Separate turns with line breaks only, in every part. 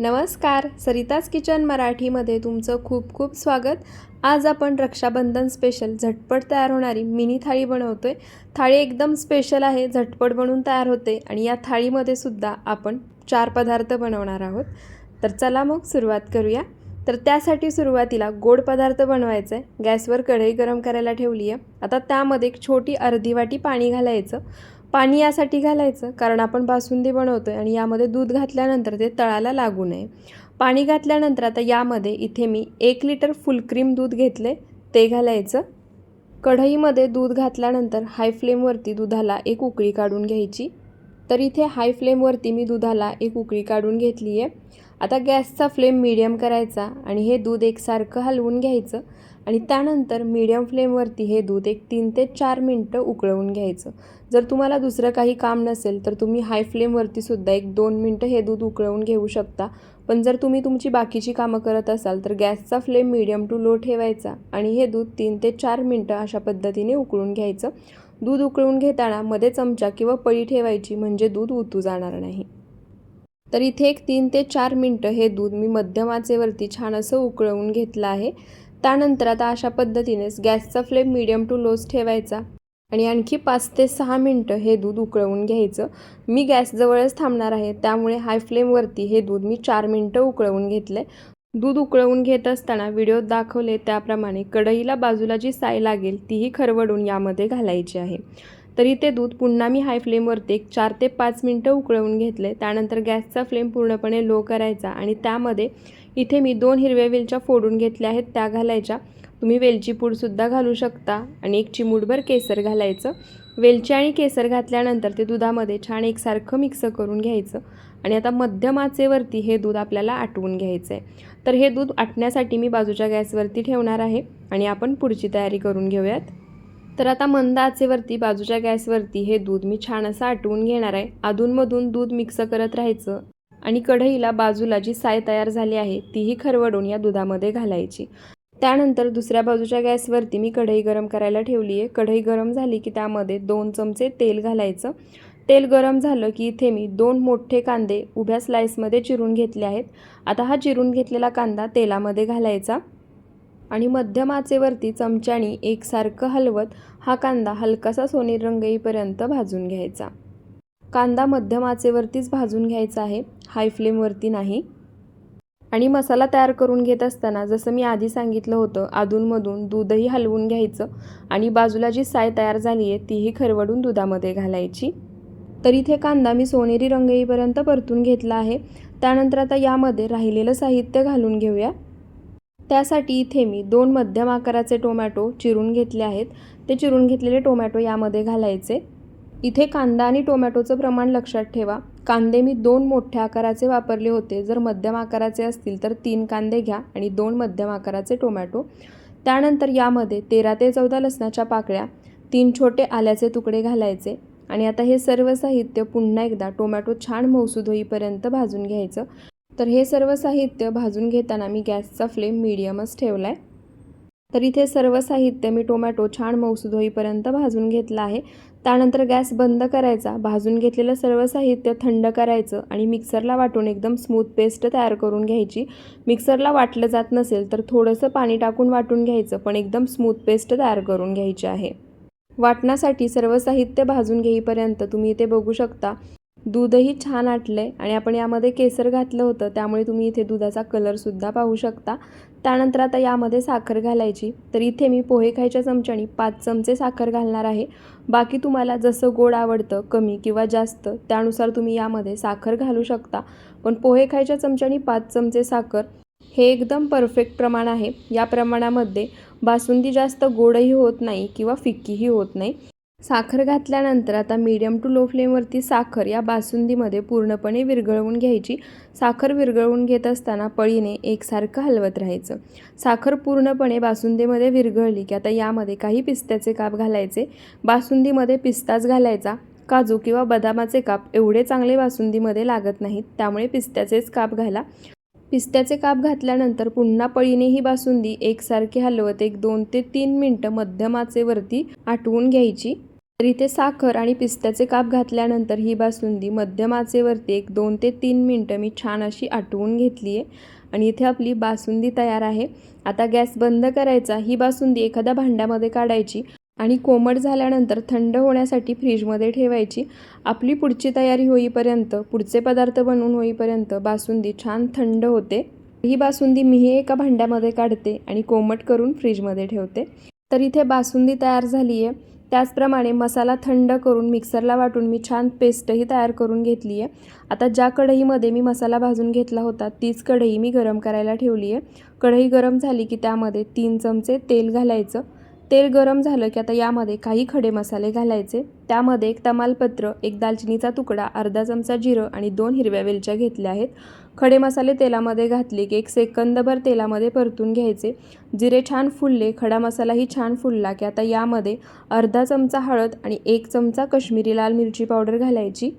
नमस्कार सरिताज किचन मराठीमध्ये तुमचं खूप खूप स्वागत. आज आपण रक्षाबंधन स्पेशल झटपट तयार होणारी मिनी थाळी बनवतो आहे थाळी एकदम स्पेशल आहे झटपट बनवून तयार होते आणि या थाळीमध्ये सुद्धा आपण चार पदार्थ बनवणार आहोत. तर चला मग सुरुवात करूया. तर त्यासाठी सुरुवातीला गोड पदार्थ बनवायचा आहे गॅसवर कढई गरम करायला ठेवली आहे आता त्यामध्ये एक छोटी अर्धी वाटी पाणी घालायचं. पाणी यासाठी घालायचं कारण आपण बासुंदी बनवतो आहे आणि यामध्ये दूध घातल्यानंतर ते तळाला लागू नये. पाणी घातल्यानंतर आता यामध्ये इथे मी एक लिटर फुलक्रीम दूध घेतले ते घालायचं. कढईमध्ये दूध घातल्यानंतर हाय फ्लेमवरती दुधाला एक उकळी काढून घ्यायची. तर इथे हाय फ्लेमवरती मी दुधाला एक उकळी काढून घेतली आहे आता गॅसचा फ्लेम मीडियम करायचा आणि हे दूध एकसारखं हलवून घ्यायचं. आणि त्यानंतर मीडियम फ्लेमवरती हे दूध एक तीन ते चार मिनटं उकळवून घ्यायचं. जर तुम्हाला दुसरं काही काम नसेल तर तुम्ही हाय फ्लेमवरती सुद्धा एक दोन मिनटं हे दूध उकळवून घेऊ शकता. पण जर तुम्ही तुमची बाकीची कामं करत असाल तर गॅसचा फ्लेम मीडियम टू लो ठेवायचा आणि हे दूध तीन ते चार मिनटं अशा पद्धतीने उकळून घ्यायचं. दूध उकळून घेताना मध्ये चमचा किंवा पळी ठेवायची म्हणजे दूध उतू जाणार नाही. तर इथे एक तीन ते चार मिनटं हे दूध मी मध्यम आचेवरती छान असं उकळवून घेतलं आहे. त्यानंतर आता अशा पद्धतीनेच गॅसचा फ्लेम मिडियम टू लोज ठेवायचा आणि आणखी पाच ते सहा मिनटं हे दूध उकळवून घ्यायचं. मी गॅसजवळच थांबणार आहे त्यामुळे हाय फ्लेमवरती हे दूध मी चार मिनटं उकळवून घेतले दूध उकळवून घेत असताना व्हिडिओत दाखवले त्याप्रमाणे कढईला बाजूला जी साय लागेल तीही खरवडून यामध्ये घालायची आहे. तरी ते दूध पुन्हा मी हाय फ्लेमवरती एक चार ते पाच मिनटं उकळवून घेतले त्यानंतर गॅसचा फ्लेम पूर्णपणे लो करायचा आणि त्यामध्ये इथे मी दोन हिरव्या वेलच्या फोडून घेतल्या आहेत त्या घालायच्या. तुम्ही वेलची पूडसुद्धा घालू शकता. आणि एक चिमूटभर केसर घालायचं. वेलची आणि केसर घातल्यानंतर ते दुधामध्ये छान एकसारखं मिक्स करून घ्यायचं. आणि आता मध्यम आचेवरती हे दूध आपल्याला आटवून घ्यायचं आहे तर हे दूध आटण्यासाठी मी बाजूच्या गॅसवरती ठेवणार आहे आणि आपण पुढची तयारी करून घेऊयात. तर आता मंद आचेवरती बाजूच्या गॅसवरती हे दूध मी छान असं आटवून घेणार आहे. अधूनमधून दूध मिक्स करत राहायचं. आणि कढईला बाजूला जी साय तयार झाली आहे तीही खरवडून या दुधामध्ये घालायची. त्यानंतर दुसऱ्या बाजूच्या गॅसवरती मी कढई गरम करायला ठेवली आहे. कढई गरम झाली की त्यामध्ये दोन चमचे तेल घालायचं. तेल गरम झालं की इथे मी दोन मोठे कांदे उभ्या स्लाईसमध्ये चिरून घेतले आहेत. आता हा चिरून घेतलेला कांदा तेलामध्ये घालायचा. आणि मध्यम आचेवरती चमच्यानी एकसारखं हलवत हा कांदा हलकासा सोनेरी रंग येईपर्यंत भाजून घ्यायचा. कांदा मध्यम आचेवरतीच भाजून घ्यायचा आहे. हाय फ्लेमवरती नाही. आणि मसाला तयार करून घेत असताना जसं मी आधी सांगितलं होतं अधूनमधून दूधही हलवून घ्यायचं आणि बाजूला जी साय तयार झाली आहे तीही खरवडून दुधामध्ये घालायची. तर इथे कांदा मी सोनेरी रंग येईपर्यंत परतून घेतला आहे. त्यानंतर आता यामध्ये राहिलेलं साहित्य घालून घेऊया. त्यासाठी इथे मी दोन मध्यम आकाराचे टोमॅटो चिरून घेतले आहेत. ते चिरून घेतलेले टोमॅटो यामध्ये घालायचे. इथे कांदा आणि टोमॅटोचं प्रमाण लक्षात ठेवा. कांदे मी दोन मोठ्या आकाराचे वापरले होते. जर मध्यम आकाराचे असतील तर तीन कांदे घ्या आणि दोन मध्यम आकाराचे टोमॅटो. त्यानंतर यामध्ये तेरा ते चौदा लसणाच्या पाकळ्या तीन छोटे आल्याचे तुकडे घालायचे आणि आता हे सर्व साहित्य पुन्हा एकदा टोमॅटो छान मौसूद होईपर्यंत भाजून घ्यायचं. तर हे सर्व साहित्य भाजून घेताना मी गॅसचा फ्लेम मिडियमच ठेवला आहे तर इथे सर्व साहित्य मी टोमॅटो छान मौसूद होईपर्यंत भाजून घेतला आहे. त्यानंतर गॅस बंद करायचा. भाजून घेतलेलं सर्व साहित्य थंड करायचं आणि मिक्सरला वाटून एकदम स्मूथ पेस्ट तयार करून घ्यायची. मिक्सरला वाटलं जात नसेल तर थोडंसं पाणी टाकून वाटून घ्यायचं पण एकदम स्मूथ पेस्ट तयार करून घ्यायची आहे. वाटण्यासाठी सर्व साहित्य भाजून घेईपर्यंत तुम्ही इथे बघू शकता दूधही छान आटलं आहे आणि आपण यामध्ये केसर घातलं होतं त्यामुळे तुम्ही इथे दुधाचा कलरसुद्धा पाहू शकता. त्यानंतर आता यामध्ये साखर घालायची. तर इथे मी पोहे खायच्या चमच्यानी पाच चमचे साखर घालणार आहे. बाकी तुम्हाला जसं गोड आवडतं कमी किंवा जास्त त्यानुसार तुम्ही यामध्ये साखर घालू शकता. पण पोहे खायच्या चमच्यानी पाच चमचे साखर हे एकदम परफेक्ट प्रमाण आहे. या प्रमाणामध्ये बासुंदी जास्त गोडही होत नाही किंवा फिक्कीही होत नाही. साखर घातल्यानंतर आता मीडियम टू लो फ्लेमवरती साखर या बासुंदीमध्ये पूर्णपणे विरघळवून घ्यायची. साखर विरघळवून घेत असताना पळीने एकसारखं हलवत राहायचं. साखर पूर्णपणे बासुंदीमध्ये विरघळली की आता यामध्ये काही पिस्त्याचे काप घालायचे. बासुंदीमध्ये पिस्ताच घालायचा. काजू किंवा बदामाचे काप एवढे चांगले बासुंदीमध्ये लागत नाहीत त्यामुळे पिस्त्याचेच काप घाला. पिस्त्याचे काप घातल्यानंतर पुन्हा पळीने ही बासुंदी एकसारखी हलवत एक दोन ते तीन मिनटं मध्यमाचेवरती आटवून घ्यायची. तर इथे साखर आणि पिस्त्याचे काप घातल्यानंतर ही बासुंदी मध्यम आचेवरती एक दोन ते तीन मिनटं मी छान अशी आटवून घेतली आहे. आणि इथे आपली बासुंदी तयार आहे. आता गॅस बंद करायचा. ही बासुंदी एखाद्या भांड्यामध्ये काढायची आणि कोमट झाल्यानंतर थंड होण्यासाठी फ्रीजमध्ये ठेवायची. आपली पुढची तयारी होईपर्यंत पुढचे पदार्थ बनवून होईपर्यंत बासुंदी छान थंड होते. ही बासुंदी मीही एका भांड्यामध्ये काढते आणि कोमट करून फ्रीजमध्ये ठेवते. तर इथे बासुंदी तयार झाली आहे. त्याचप्रमाणे मसाला थंड करून मिक्सरला वाटून मी छान पेस्टही तयार करून घेतली आहे. आता ज्या कढईमध्ये मी मसाला भाजून घेतला होता तीच कढई मी गरम करायला ठेवली आहे. कढई गरम झाली की त्यामध्ये तीन चमचे तेल घालायचं. तेल गरम झालं की आता यामध्ये काही खडे मसाले घालायचे. त्यामध्ये एक तमालपत्र एक दालचिनीचा तुकडा अर्धा चमचा जिरं आणि दोन हिरव्या वेलच्या घेतल्या आहेत. खडे मसाले तेलामध्ये घातले की एक सेकंदभर तेलामध्ये परतून घ्यायचे. जिरे छान फुलले खडा मसालाही छान फुलला की आता यामध्ये अर्धा चमचा हळद आणि एक चमचा कश्मीरी लाल मिरची पावडर घालायची.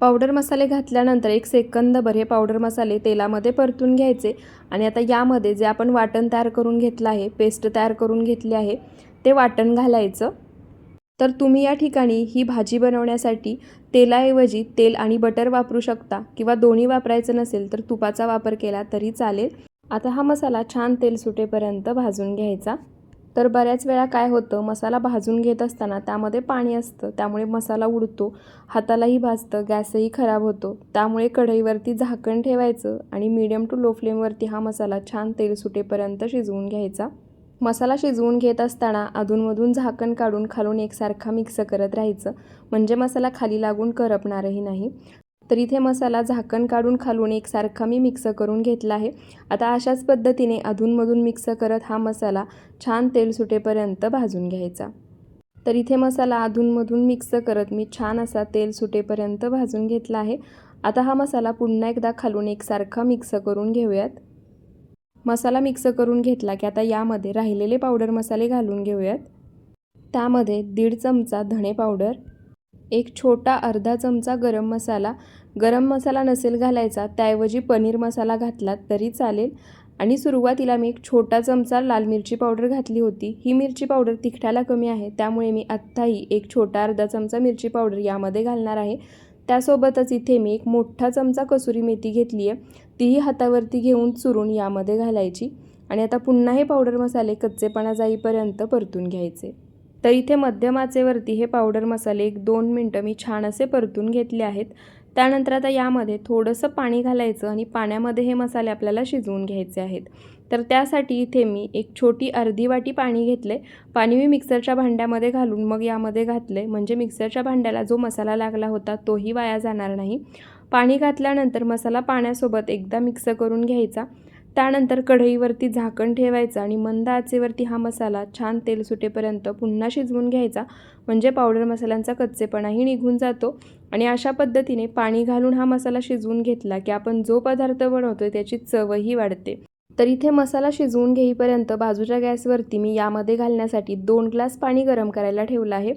पावडर मसाले घातल्यानंतर एक सेकंदभर हे पावडर मसाले तेलामध्ये परतून घ्यायचे आणि आता यामध्ये जे आपण वाटण तयार करून घेतलं आहे पेस्ट तयार करून घेतली आहे ते वाटण घालायचं. तर तुम्ही या ठिकाणी ही भाजी बनवण्यासाठी तेलाऐवजी तेल आणि बटर वापरू शकता किंवा दोन्ही वापरायचं नसेल तर तुपाचा वापर केला तरी चालेल. आता हा मसाला छान तेल सुटेपर्यंत भाजून घ्यायचा. तर बऱ्याच वेळा काय होतं मसाला भाजून घेत असताना त्यामध्ये पाणी असतं त्यामुळे मसाला उडतो हातालाही भाजतं गॅसही खराब होतो. त्यामुळे कढईवरती झाकण ठेवायचं आणि मीडियम टू लो फ्लेमवरती हा मसाला छान तेल सुटेपर्यंत शिजवून घ्यायचा. मसाला शिजवून घेत असताना अधूनमधून झाकण काढून खालून एकसारखा मिक्स करत राहायचं. म्हणजे मसाला खाली लागून करपणारही नाही. तर इथे मसाला झाकण काढून खालून एकसारखा मी मिक्स करून घेतला आहे. आता अशाच पद्धतीने अधूनमधून मिक्स करत हा मसाला छान तेल सुटेपर्यंत भाजून घ्यायचा. तर इथे मसाला अधूनमधून मिक्स करत मी छान असा तेल सुटेपर्यंत भाजून घेतला आहे. आता हा मसाला पुन्हा एकदा खालून एकसारखा मिक्स करून घेऊयात. मसाला मिक्स करून घेतला की आता यामध्ये राहिलेले पावडर मसाले घालून घेऊयात. त्यामध्ये दीड चमचा धणे पावडर एक छोटा अर्धा चमचा गरम मसाला. गरम मसाला नसेल घालायचा त्याऐवजी पनीर मसाला घातला तरी चालेल. आणि सुरुवातीला मी एक छोटा चमचा लाल मिरची पावडर घातली होती. ही मिरची पावडर तिखटाला कमी आहे त्यामुळे मी आत्ताही एक छोटा अर्धा चमचा मिरची पावडर यामध्ये घालणार आहे. त्यासोबतच इथे मी एक मोठा चमचा कसुरी मेथी घेतली आहे. तीही हातावरती घेऊन चुरून यामध्ये घालायची आणि आता पुन्हा हे पावडर मसाले कच्चेपणा जाईपर्यंत परतून घ्यायचे. तर इथे मध्यम आचेवरती हे पावडर मसाले एक दोन मिनटं मी छान असे परतून घेतले आहेत. त्यानंतर आता यामध्ये थोडंसं पाणी घालायचं आणि पाण्यामध्ये हे मसाले आपल्याला शिजवून घ्यायचे आहेत. तर त्यासाठी इथे मी एक छोटी अर्धी वाटी पाणी घेतले. पाणी मी मिक्सरच्या भांड्यामध्ये घालून मग यामध्ये घातले. म्हणजे मिक्सरच्या भांड्याला जो मसाला लागला होता तोही वाया जाणार नाही. पाणी घातल्यानंतर मसाला पाण्यासोबत एकदा मिक्स करून घ्यायचा. त्यानंतर कढईवरती झाकण ठेवायचं आणि मंद आचेवरती हा मसाला छान तेल सुटेपर्यंत पुन्हा शिजवून घ्यायचा. म्हणजे पावडर मसाल्यांचा कच्चेपणाही निघून जातो. आणि अशा पद्धतीने पाणी घालून हा मसाला शिजवून घेतला की आपण जो पदार्थ बनवतो त्याची चवही वाढते. तर इथे मसाला शिजवून घेईपर्यंत बाजूच्या गॅसवरती मी यामध्ये घालण्यासाठी दोन ग्लास पाणी गरम करायला ठेवलं आहे.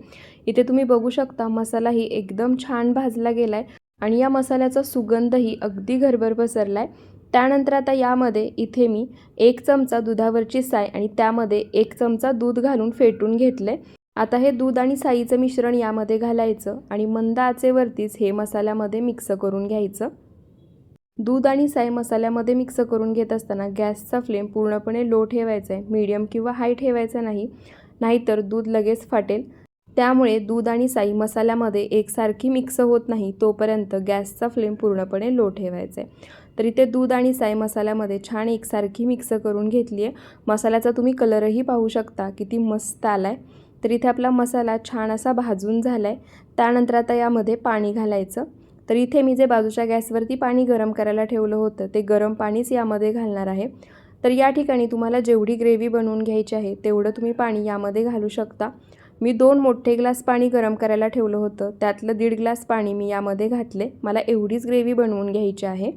इथे तुम्ही बघू शकता मसालाही एकदम छान भाजला गेला आहे आणि या मसाल्याचा सुगंधही अगदी घरभर पसरला आहे त्यानंतर आता यामध्ये इथे मी एक चमचा दुधावरची साय आणि त्यामध्ये एक चमचा दूध घालून फेटून घेतले आता हे दूध आणि साईचं मिश्रण यामध्ये घालायचं आणि मंद आचेवरतीच हे मसाल्यामध्ये मिक्स करून घ्यायचं. दूध आणि साय मसाल्यामध्ये मिक्स करून घेत असताना गॅसचा फ्लेम पूर्णपणे लो ठेवायचा आहे मीडियम किंवा हाय ठेवायचा नाही नाहीतर दूध लगेच फाटेल. त्यामुळे दूध आणि साई मसाल्यामध्ये एकसारखी मिक्स होत नाही तोपर्यंत गॅसचा फ्लेम पूर्णपणे लो ठेवायचा आहे तर इथे दूध आणि साई मसाल्यामध्ये छान एकसारखी मिक्स करून घेतली आहे मसाल्याचा तुम्ही कलरही पाहू शकता किती मस्त आला आहे तर इथे आपला मसाला छान असा भाजून झाला आहे त्यानंतर आता यामध्ये पाणी घालायचं. तर इथे मी जे बाजूच्या गॅसवरती पाणी गरम करायला ठेवलं होतं ते गरम पाणीच यामध्ये घालणार आहे. तर या ठिकाणी तुम्हाला जेवढी ग्रेव्ही बनवून घ्यायची आहे तेवढं तुम्ही पाणी यामध्ये घालू शकता. मी दोन मोठे ग्लास पाणी गरम करायला ठेवलं होतं त्यातलं दीड ग्लास पाणी मी यामध्ये घातले. मला एवढीच ग्रेव्ही बनवून घ्यायची आहे.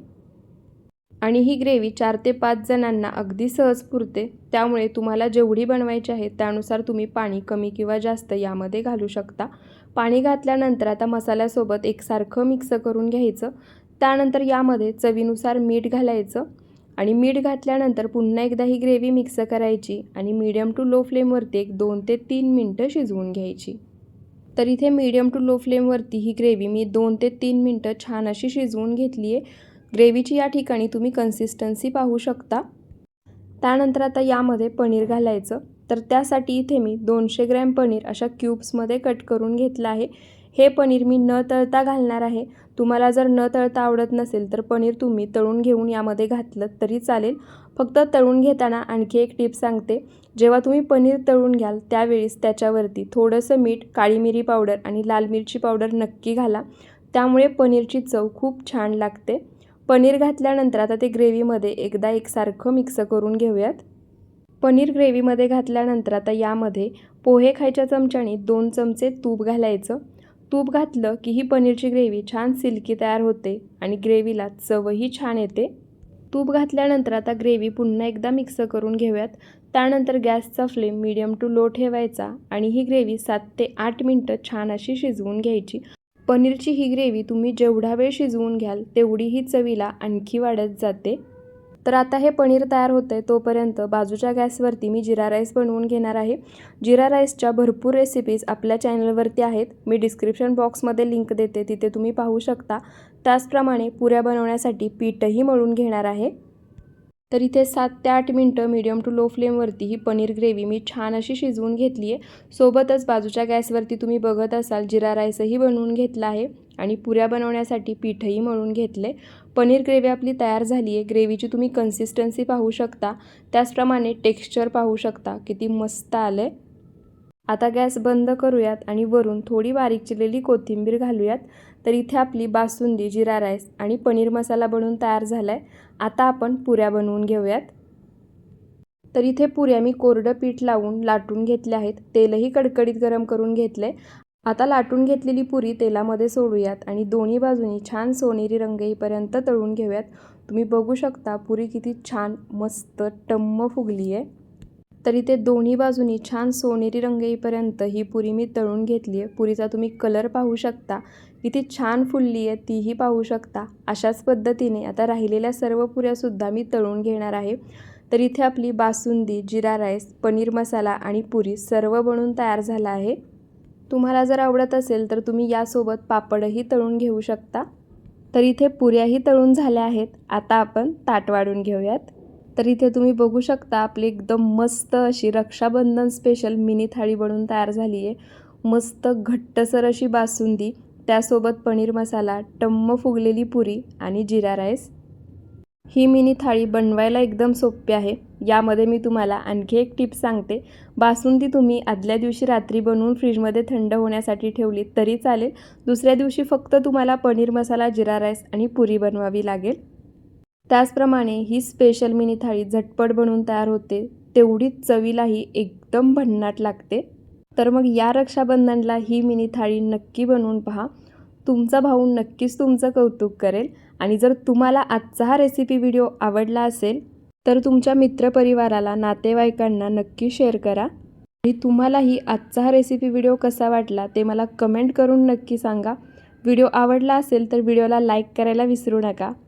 आणि ही ग्रेव्ही चार ते पाच जणांना अगदी सहज पुरते. त्यामुळे तुम्हाला जेवढी बनवायची आहे त्यानुसार तुम्ही पाणी कमी किंवा जास्त यामध्ये घालू शकता. पाणी घातल्यानंतर आता मसाल्यासोबत एकसारखं मिक्स करून घ्यायचं. त्यानंतर यामध्ये चवीनुसार मीठ घालायचं आणि मीठ घातल्यानंतर पुन्हा एकदा ही ग्रेव्ही मिक्स करायची आणि मीडियम टू लो फ्लेमवरती एक दोन ते तीन मिनटं शिजवून घ्यायची. तर इथे मीडियम टू लो फ्लेमवरती ही ग्रेव्ही मी दोन ते तीन मिनटं छान अशी शिजवून घेतली आहे. ग्रेव्हीची या ठिकाणी तुम्ही कन्सिस्टन्सी पाहू शकता. त्यानंतर आता यामध्ये पनीर घालायचं. तर त्यासाठी इथे मी दोनशे ग्रॅम पनीर अशा क्यूब्समध्ये कट करून घेतलं आहे. हे पनीर मी न तळता घालणार आहे. तुम्हाला जर न तळता आवडत नसेल तर पनीर तुम्ही तळून घेऊन यामध्ये घातलं तरी चालेल. फक्त तळून घेताना आणखी एक टिप सांगते. जेव्हा तुम्ही पनीर तळून घ्याल त्यावेळेस त्याच्यावरती थोडंसं मीठ काळी मिरी पावडर आणि लाल मिरची पावडर नक्की घाला. त्यामुळे पनीरची चव खूप छान लागते. पनीर घातल्यानंतर आता ते ग्रेव्हीमध्ये एकदा एकसारखं मिक्स करून घेऊयात. पनीर ग्रेव्हीमध्ये घातल्यानंतर आता यामध्ये पोहे खायच्या चमच्याने दोन चमचे तूप घालायचं. तूप घातलं की ही पनीरची ग्रेव्ही छान सिल्की तयार होते आणि ग्रेव्हीला चवही छान येते. तूप घातल्यानंतर आता ग्रेव्ही पुन्हा एकदा मिक्स करून घेऊयात. त्यानंतर गॅसचा फ्लेम मीडियम टू लो ठेवायचा आणि ही ग्रेव्ही सात ते आठ मिनटं छान अशी शिजवून घ्यायची. पनीरची ही ग्रेव्ही तुम्ही जेवढा वेळ शिजवून घ्याल तेवढी ही चवीला आणखी वाढत जाते. तर आता हे पनीर तयार होतं आहे तोपर्यंत बाजूच्या गॅसवरती मी जिरा राईस बनवून घेणार आहे. जिरा राईसच्या भरपूर रेसिपीज आपल्या चॅनलवरती आहेत. मी डिस्क्रिप्शन बॉक्समध्ये लिंक देते तिथे तुम्ही पाहू शकता. त्याचप्रमाणे पुऱ्या बनवण्यासाठी पीठही मळून घेणार आहे. तर इथे सात ते आठ मिनटं मीडियम टू लो फ्लेमवरती ही पनीर ग्रेव्ही मी छान अशी शिजवून घेतली आहे. सोबतच बाजूच्या गॅसवरती तुम्ही बघत असाल जिरा राईसही बनवून घेतला आहे आणि पुऱ्या बनवण्यासाठी पीठही मळून घेतले. पनीर ग्रेव्ही आपली तयार झाली आहे. ग्रेव्हीची तुम्ही कन्सिस्टन्सी पाहू शकता. त्याचप्रमाणे टेक्स्चर पाहू शकता. किती मस्त आलं आहे आता गॅस बंद करूयात आणि वरून थोडी बारीक चिरलेली कोथिंबीर घालूयात. तर इथे आपली बासुंदी जिरा राईस आणि पनीर मसाला बनवून तयार झाला आहे आता आपण पुऱ्या बनवून घेऊयात. तर इथे पुऱ्या मी कोरडं पीठ लावून लाटून घेतल्या आहेत. तेलही कडकडीत गरम करून घेतले आता लाटून घेतलेली पुरी तेलामध्ये सोडूयात आणि दोन्ही बाजूनी छान सोनेरी रंग येईपर्यंत तळून घेऊयात. तुम्ही बघू शकता पुरी किती छान मस्त टम्म फुगली आहे तर इथे दोन्ही बाजूनी छान सोनेरी रंग येईपर्यंत ही पुरी मी तळून घेतली आहे पुरीचा तुम्ही कलर पाहू शकता. किती छान फुलली आहे तीही पाहू शकता. अशाच पद्धतीने आता राहिलेल्या सर्व पुऱ्यासुद्धा मी तळून घेणार आहे. तर इथे आपली बासुंदी जिरा राईस पनीर मसाला आणि पुरी सर्व बनवून तयार झाला आहे. तुम्हाला जर आवडत असेल तर तुम्ही यासोबत पापडही तळून घेऊ शकता. तर इथे पुऱ्याही तळून झाल्या आहेत. आता आपण ताट वाढून घेऊयात. तर इथे तुम्ही बघू शकता आपली एकदम मस्त अशी रक्षाबंधन स्पेशल मिनी थाळी बनवून तयार झाली आहे. मस्त घट्टसर अशी बासुंदी त्यासोबत पनीर मसाला टम्म फुगलेली पुरी आणि जिरा राईस. ही मिनी थाळी बनवायला एकदम सोपी आहे. यामध्ये मी तुम्हाला आणखी एक टिप सांगते. बासुंदी तुम्ही आदल्या दिवशी रात्री बनवून फ्रीजमध्ये थंड होण्यासाठी ठेवली तरी चालेल. दुसऱ्या दिवशी फक्त तुम्हाला पनीर मसाला जिरा राईस आणि पुरी बनवावी लागेल. त्याचप्रमाणे ही स्पेशल मिनी थाळी झटपट बनवून तयार होते तेवढीच चवीलाही एकदम भन्नाट लागते. तर मग या रक्षाबंधनला ही मिनी थाळी नक्की बनवून पहा. तुमचा भाऊ नक्कीच तुमचं कौतुक करेल आणि जर तुम्हाला आजचा हा रेसिपी व्हिडिओ आवडला असेल तर तुमच्या मित्रपरिवाराला नातेवाईकांना नक्की शेअर करा. आणि तुम्हालाही आजचा हा रेसिपी व्हिडिओ कसा वाटला ते मला कमेंट करून नक्की सांगा. व्हिडिओ आवडला असेल तर व्हिडिओला लाईक करायला विसरू नका.